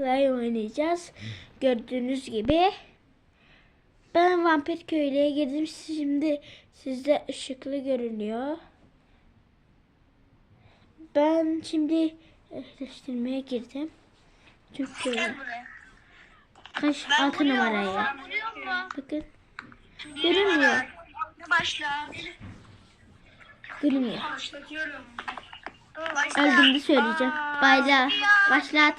play oynayacağız. Gördüğünüz gibi. Ben vampir köylüye girdim. Şimdi sizde ışıklı görünüyor. Ben şimdi eşleştirmeye girdim. Çünkü kaç altı numaraya. Bakın. Görünmüyor. Başla. Görünmüyor. Öldüğümde söyleyeceğim. Bayla. Başlat.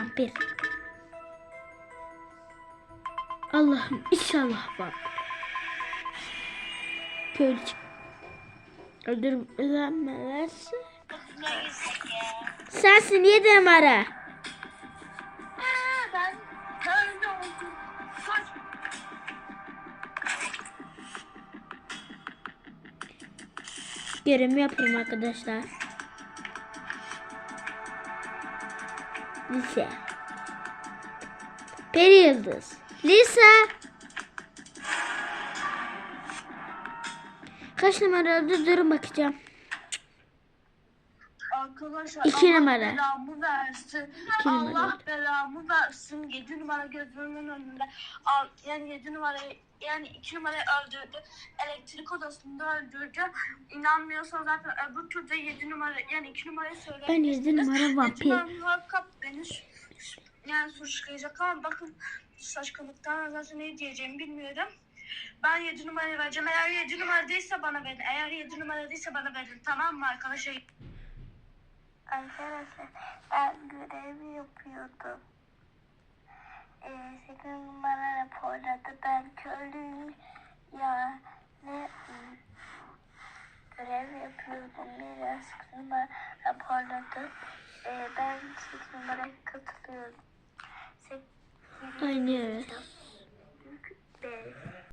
91. Allah'ım inşallah var. Köylü çık. Öldürmelerse. Sensin yedi numara. Görevimi yapıyorum arkadaşlar. Lise. Peri Yıldız. Lisa. Kaç numara oldu? Durun bakacağım. Arkadaşlar İki Allah numara. belamı versin. İki numara. Allah belamı versin. 7 numara gözümün önünde. Al, yani 7 numarayı yani 2 numarayı öldürdü. Elektrik odasında öldürdü. İnanmıyorsan zaten öbür turda 7 numara yani 2 numarayı Ben söyleyebilirsiniz. yedi numara Yedi vampir. numara su- yani suçlayacak ama bakın saçmalıktan zaten ne diyeceğimi bilmiyorum. Ben 7 numarayı vereceğim. Eğer 7 numara değilse bana verin. Eğer 7 numara değilse bana verin. Tamam mı arkadaşlar? Arkadaşlar ben görevi yapıyordum. Ee, 8 numara raporladı. Ben köylüyüm. Ya ne görev yapıyordum. Biraz 8 numara raporladı. Ee, ben 8 numaraya katılıyorum. Sek- Aynen öyle.